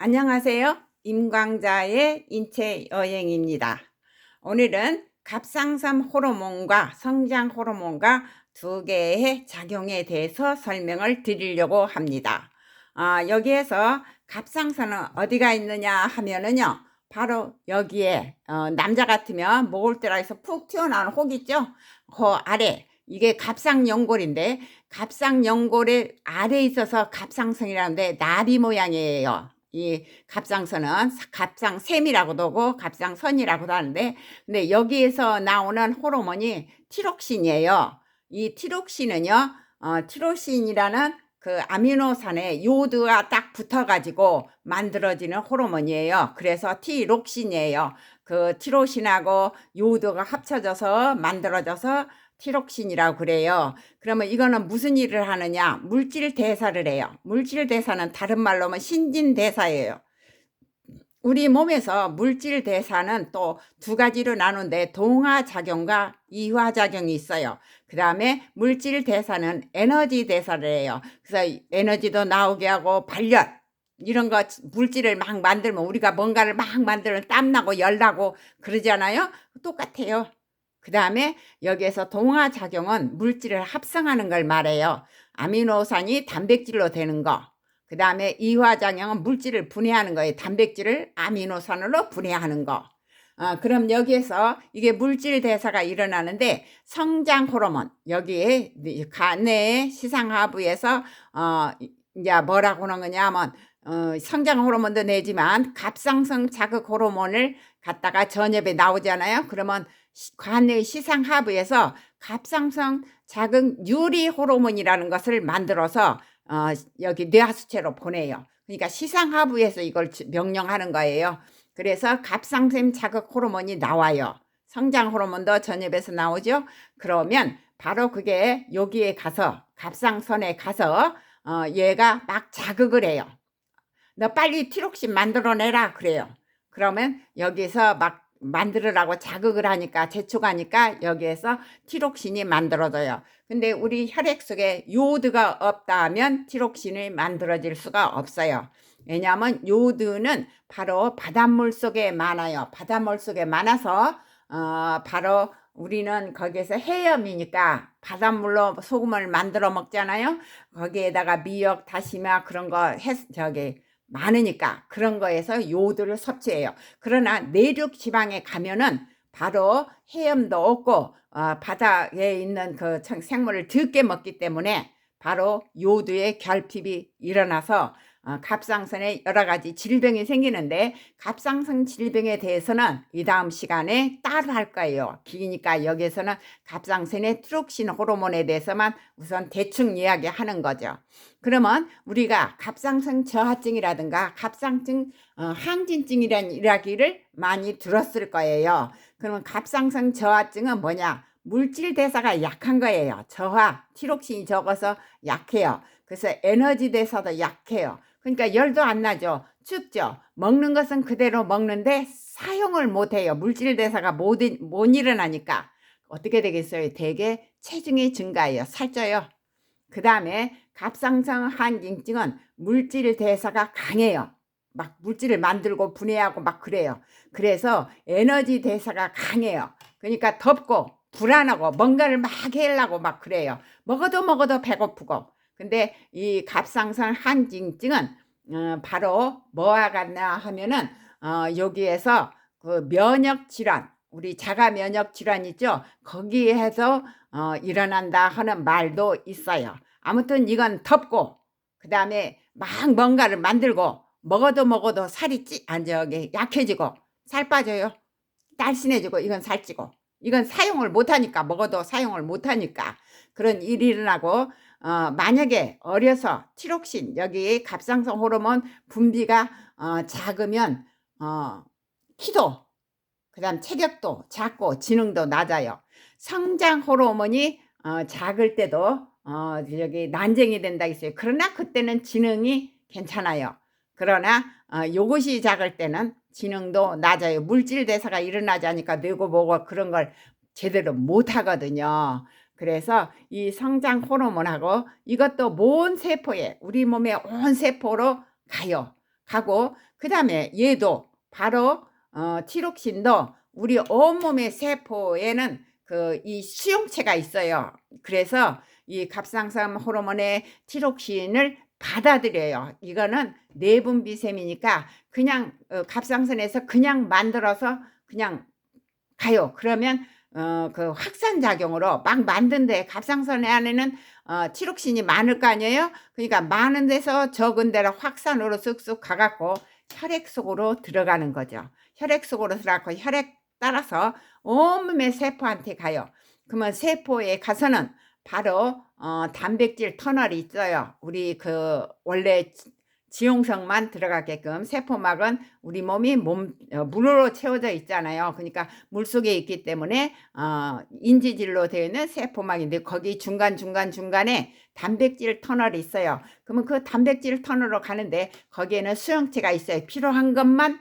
안녕하세요. 임광자의 인체 여행입니다. 오늘은 갑상선 호르몬과 성장 호르몬과 두 개의 작용에 대해서 설명을 드리려고 합니다. 아, 여기에서 갑상선은 어디가 있느냐 하면은요. 바로 여기에 어, 남자 같으면 목을대라에서 푹 튀어나오는 혹 있죠? 그 아래 이게 갑상연골인데 갑상연골의 아래에 있어서 갑상선이라는데 나비 모양이에요. 이 갑상선은 갑상샘이라고도 하고 갑상선이라고도 하는데 근데 여기에서 나오는 호르몬이 티록신이에요. 이 티록신은요. 어, 티로신이라는 그 아미노산에 요드가 딱 붙어가지고 만들어지는 호르몬이에요. 그래서 티록신이에요. 그 티로신하고 요드가 합쳐져서 만들어져서 티록신이라고 그래요. 그러면 이거는 무슨 일을 하느냐? 물질 대사를 해요. 물질 대사는 다른 말로 하면 신진 대사예요. 우리 몸에서 물질 대사는 또 두 가지로 나누는데 동화 작용과 이화 작용이 있어요. 그 다음에 물질 대사는 에너지 대사를 해요. 그래서 에너지도 나오게 하고 발열 이런 거 물질을 막 만들면 우리가 뭔가를 막 만들면 땀나고 열나고 그러잖아요. 똑같아요. 그 다음에 여기에서 동화 작용은 물질을 합성하는 걸 말해요. 아미노산이 단백질로 되는 거. 그 다음에 이화작용은 물질을 분해하는 거예요. 단백질을 아미노산으로 분해하는 거. 어, 그럼 여기에서 이게 물질 대사가 일어나는데 성장 호르몬 여기에 간의 시상하부에서 어 이제 뭐라고 하는 거냐면 어, 성장 호르몬도 내지만 갑상선 자극 호르몬을 갖다가 전엽에 나오잖아요. 그러면 관의 시상 하부에서 갑상선 자극 유리 호르몬이라는 것을 만들어서 어, 여기 뇌하수체로 보내요. 그러니까 시상 하부에서 이걸 명령하는 거예요. 그래서 갑상샘 자극 호르몬이 나와요. 성장 호르몬도 전엽에서 나오죠. 그러면 바로 그게 여기에 가서 갑상선에 가서 어, 얘가 막 자극을 해요. 너 빨리 티록신 만들어내라 그래요. 그러면 여기서 막 만들으라고 자극을 하니까 재촉하니까 여기에서 티록신이 만들어져요. 근데 우리 혈액 속에 요드가 없다 하면 티록신이 만들어질 수가 없어요. 왜냐하면 요드는 바로 바닷물 속에 많아요. 바닷물 속에 많아서 어, 바로 우리는 거기에서 해염이니까 바닷물로 소금을 만들어 먹잖아요. 거기에다가 미역, 다시마 그런 거 해, 저기 많으니까 그런 거에서 요도를 섭취해요. 그러나 내륙 지방에 가면은 바로 해염도 없고 어, 바다에 있는 그 생물을 적게 먹기 때문에 바로 요도의 결핍이 일어나서 어, 갑상선에 여러 가지 질병이 생기는데 갑상선 질병에 대해서는 이 다음 시간에 따로 할 거예요. 기니까 여기에서는 갑상선의 트록신 호르몬에 대해서만 우선 대충 이야기하는 거죠. 그러면 우리가 갑상선 저하증이라든가 갑상증 어, 항진증이라는 이야기를 많이 들었을 거예요. 그러면 갑상선 저하증은 뭐냐? 물질 대사가 약한 거예요. 저하, 티록신이 적어서 약해요. 그래서 에너지 대사도 약해요. 그러니까 열도 안 나죠. 춥죠. 먹는 것은 그대로 먹는데 사용을 못 해요. 물질 대사가 못, 못 일어나니까. 어떻게 되겠어요? 대개 체중이 증가해요. 살쪄요. 그 다음에 갑상선 항진증은 물질 대사가 강해요. 막 물질을 만들고 분해하고 막 그래요. 그래서 에너지 대사가 강해요. 그러니까 덥고 불안하고 뭔가를 막 해려고 막 그래요. 먹어도 먹어도 배고프고. 근데 이 갑상선 항진증은 어, 바로 뭐와 같나 하면은 어, 여기에서 그 면역 질환 우리 자가 면역 질환 있죠? 거기에서 어, 일어난다 하는 말도 있어요. 아무튼 이건 덥고 그 다음에 막 뭔가를 만들고 먹어도 먹어도 살이 찌, 안 저기 약해지고 살 빠져요. 날씬해지고 이건 살찌고. 이건 사용을 못하니까 먹어도 사용을 못하니까 그런 일이 일어나고 어, 만약에 어려서 티록신 여기 갑상선 호르몬 분비가 어, 작으면 어, 키도 그다음 체격도 작고 지능도 낮아요. 성장 호르몬이 어, 작을 때도 어, 여기 난쟁이 된다 했어요. 그러나 그때는 지능이 괜찮아요. 그러나 어, 요것이 작을 때는 지능도 낮아요. 물질 대사가 일어나지 않으니까 뇌고 뭐고 그런 걸 제대로 못 하거든요. 그래서 이 성장 호르몬하고 이것도 모든 세포에 우리 몸의 온 세포로 가요. 가고 그 다음에 얘도 바로 어, 티록신도 우리 온몸의 세포에는 그 이 수용체가 있어요. 그래서 이 갑상선 호르몬의 티록신을 받아들여요. 이거는 내분비샘이니까 그냥 어, 갑상선에서 그냥 만들어서 그냥 가요. 그러면 어, 그 확산 작용으로 막 만든데 갑상선 안에는 어, 티록신이 많을 거 아니에요? 그러니까 많은 데서 적은 데로 확산으로 쑥쑥 가갖고 혈액 속으로 들어가는 거죠. 혈액 속으로 들어가고 혈액 따라서 온몸의 세포한테 가요. 그러면 세포에 가서는 바로 어, 단백질 터널이 있어요. 우리 그 원래 지용성만 들어가게끔 세포막은 우리 몸이 몸 어, 물로 채워져 있잖아요. 그러니까 물 속에 있기 때문에 어, 인지질로 되어 있는 세포막인데 거기 중간 중간 중간에 단백질 터널이 있어요. 그러면 그 단백질 터널로 가는데 거기에는 수용체가 있어요. 필요한 것만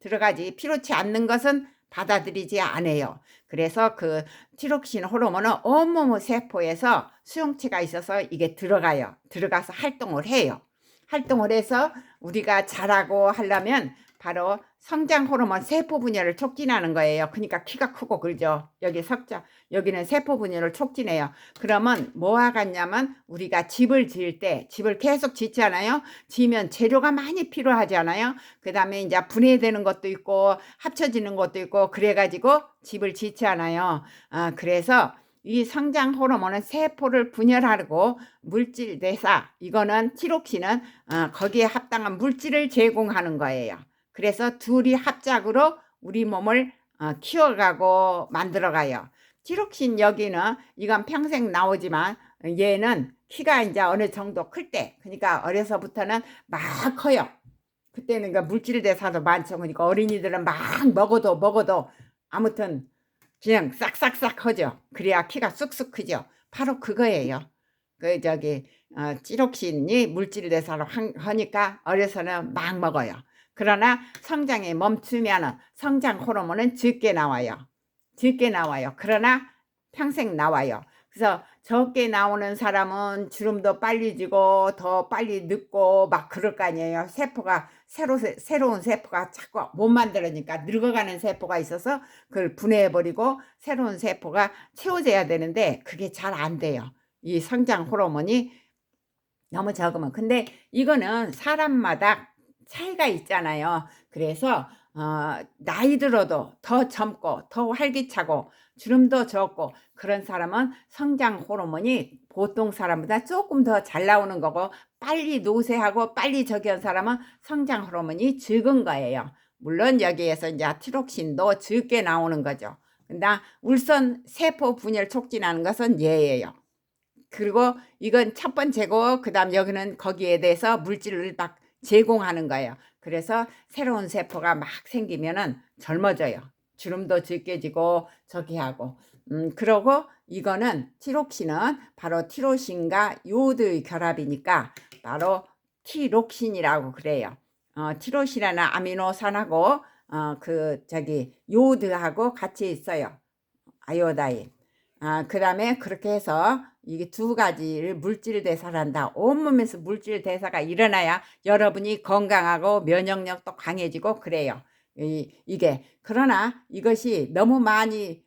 들어가지 필요치 않는 것은 받아들이지 않아요. 그래서 그 티록신 호르몬은 온몸의 세포에서 수용체가 있어서 이게 들어가요. 들어가서 활동을 해요. 활동을 해서 우리가 자라고 하려면 바로 성장 호르몬 세포 분열을 촉진하는 거예요. 그러니까 키가 크고 그러죠. 여기 석자 여기는 세포 분열을 촉진해요. 그러면 뭐와 같냐면 우리가 집을 지을 때 집을 계속 짓잖아요. 지으면 재료가 많이 필요하잖아요. 그다음에 이제 분해되는 것도 있고 합쳐지는 것도 있고 그래 가지고 집을 짓잖아요. 아 그래서 이 성장 호르몬은 세포를 분열하고 물질 대사 이거는 티록신은 어, 거기에 합당한 물질을 제공하는 거예요. 그래서 둘이 합작으로 우리 몸을 어, 키워가고 만들어가요. 티록신 여기는 이건 평생 나오지만 얘는 키가 이제 어느 정도 클 때, 그러니까 어려서부터는 막 커요. 그때는 그 물질 대사도 많죠. 그러니까 어린이들은 막 먹어도 먹어도 아무튼 그냥 싹싹싹 커져. 그래야 키가 쑥쑥 크죠. 바로 그거예요. 그 저기 어, 찌록신이 물질 대사를 하니까 어려서는 막 먹어요. 그러나 성장이 멈추면 성장 호르몬은 적게 나와요. 적게 나와요. 그러나 평생 나와요. 그래서 적게 나오는 사람은 주름도 빨리 지고 더 빨리 늙고 막 그럴 거 아니에요. 세포가 새로 새로운 세포가 자꾸 못 만들어니까 늙어가는 세포가 있어서 그걸 분해해 버리고 새로운 세포가 채워져야 되는데 그게 잘 안 돼요. 이 성장 호르몬이 너무 적으면 근데 이거는 사람마다 차이가 있잖아요. 그래서 어, 나이 들어도 더 젊고 더 활기차고 주름도 적고 그런 사람은 성장 호르몬이 보통 사람보다 조금 더 잘 나오는 거고 빨리 노쇠하고 빨리 저기 한 사람은 성장 호르몬이 적은 거예요. 물론 여기에서 이제 티록신도 적게 나오는 거죠. 근데 울선 세포 분열 촉진하는 것은 얘예요. 그리고 이건 첫 번째고 그다음 여기는 거기에 대해서 물질을 막 제공하는 거예요. 그래서 새로운 세포가 막 생기면은 젊어져요. 주름도 짙게지고 저기 하고 음 그러고 이거는 티록신은 바로 티로신과 요오드의 결합이니까 바로 티록신이라고 그래요. 어, 티로신이라는 아미노산하고 어, 그 저기 요오드하고 같이 있어요. 아이오다인. 아, 그 다음에 그렇게 해서 이게 두 가지를 물질 대사를 한다. 온몸에서 물질 대사가 일어나야 여러분이 건강하고 면역력도 강해지고 그래요. 이, 이게 그러나 이것이 너무 많이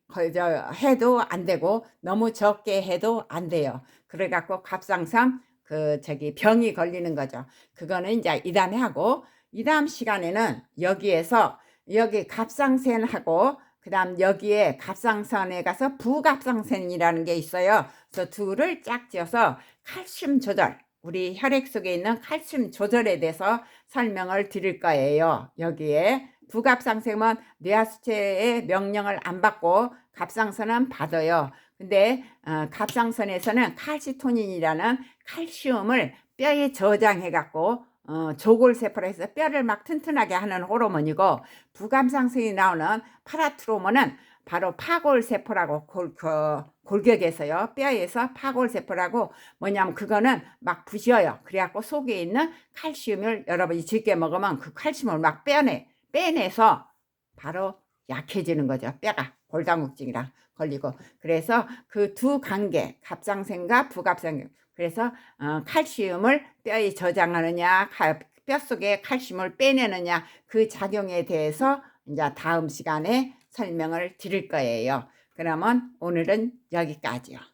해도 안 되고 너무 적게 해도 안 돼요. 그래 갖고 갑상선 그 저기 병이 걸리는 거죠. 그거는 이제 이 다음에 하고 이 다음 시간에는 여기에서 여기 갑상선하고 그 다음 여기에 갑상선에 가서 부갑상선이라는 게 있어요. 그래서 둘을 짝지어서 칼슘 조절, 우리 혈액 속에 있는 칼슘 조절에 대해서 설명을 드릴 거예요. 여기에 부갑상선은 뇌하수체의 명령을 안 받고 갑상선은 받아요. 근데 어, 갑상선에서는 칼시토닌이라는 칼슘을 뼈에 저장해 갖고 어, 조골세포라 해서 뼈를 막 튼튼하게 하는 호르몬이고 부감상선이 나오는 파라트로몬은 바로 파골세포라고 골, 그, 골격에서요. 뼈에서 파골세포라고 뭐냐면 그거는 막 부셔요. 그래갖고 속에 있는 칼슘을 여러분이 적게 먹으면 그 칼슘을 막 빼내 빼내서 바로 약해지는 거죠 뼈가 골다공증이랑 걸리고 그래서 그 두 관계 갑상선과 부갑상선 그래서 어, 칼슘을 뼈에 저장하느냐 뼛속에 칼슘을 빼내느냐 그 작용에 대해서 이제 다음 시간에 설명을 드릴 거예요. 그러면 오늘은 여기까지요.